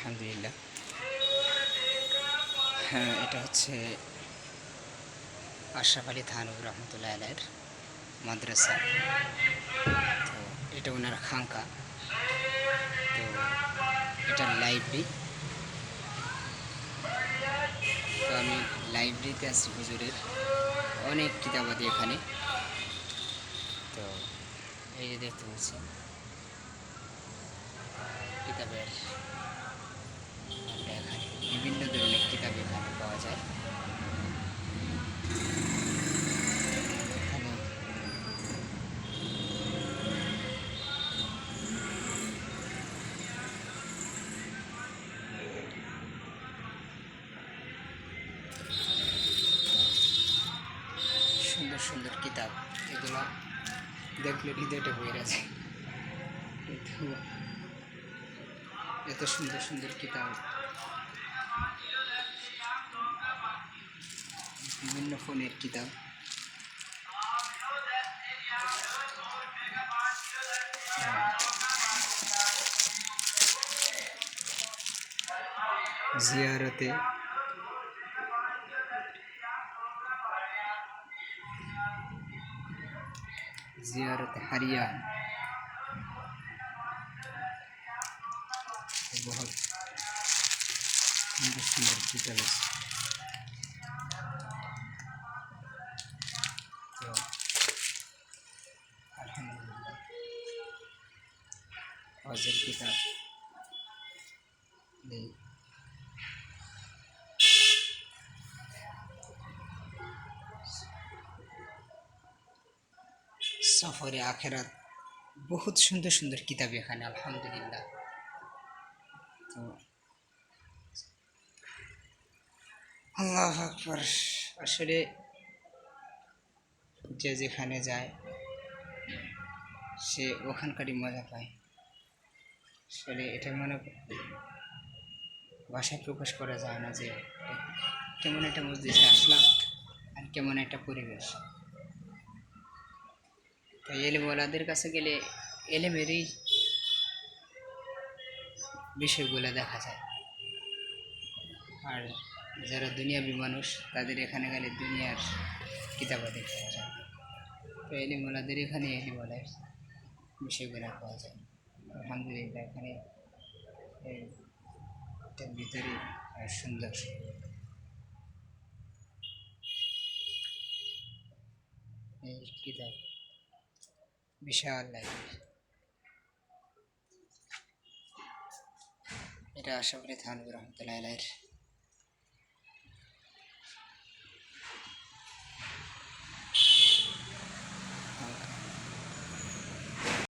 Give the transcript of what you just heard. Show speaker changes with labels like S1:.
S1: আলহামদুলিল্লাহ। হ্যাঁ এটা হচ্ছে আশরাফ আলী থানবুর রহমতুল্লাহ আলের মাদ্রাসা। তো এটা ওনার খাঙ্কা তো এটা লাইব্রেরি। তো আমি লাইব্রেরিতে আছি হুজুরের। অনেক কিতাবাদি এখানে। তো এই যে দেখতে পাচ্ছেন, কিতাবের যায় সুন্দর সুন্দর কিতাব। এগুলো দেখলে হৃদয়টা গেছে। কিন্তু এত সুন্দর সুন্দর কিতাব। বিভিন্ন ফোনের কিতাব জিয়ারতে জিয়ারত হারিয়ান बहुत सुंदर सुंदर किताब है হজের কিতাব। নেই। সফরে আখেরাত বহুত সুন্দর সুন্দর কিতাব এখানে, আলহামদুলিল্লাহ। তো আল্লাহ আকবর। আসলে যে যেখানে যায়, সে ওখানকারই মজা পায়। আসলে এটা মনে ভাষায় প্রকাশ করা যায় না যে কেমন একটা মসজিদে আসলাম আর কেমন একটা পরিবেশ। তো এলেমওয়ালাদের কাছে গেলে এলেমেরই বিষয়গুলো দেখা যায়। আর যারা দুনিয়াবি মানুষ, তাদের এখানে গেলে দুনিয়ার কিতাবাদি পাওয়া যায়। তো এলিমওয়ালাদের এখানে এলিমওয়ালার বিষয়গুলো পাওয়া যায়। আলহামদুলিল্লাহ এখানে এটার ভিতরে সুন্দর। এই বিশাল লাইব্রেরি এটা আশা করি থানবুর রহমতুল্লাহ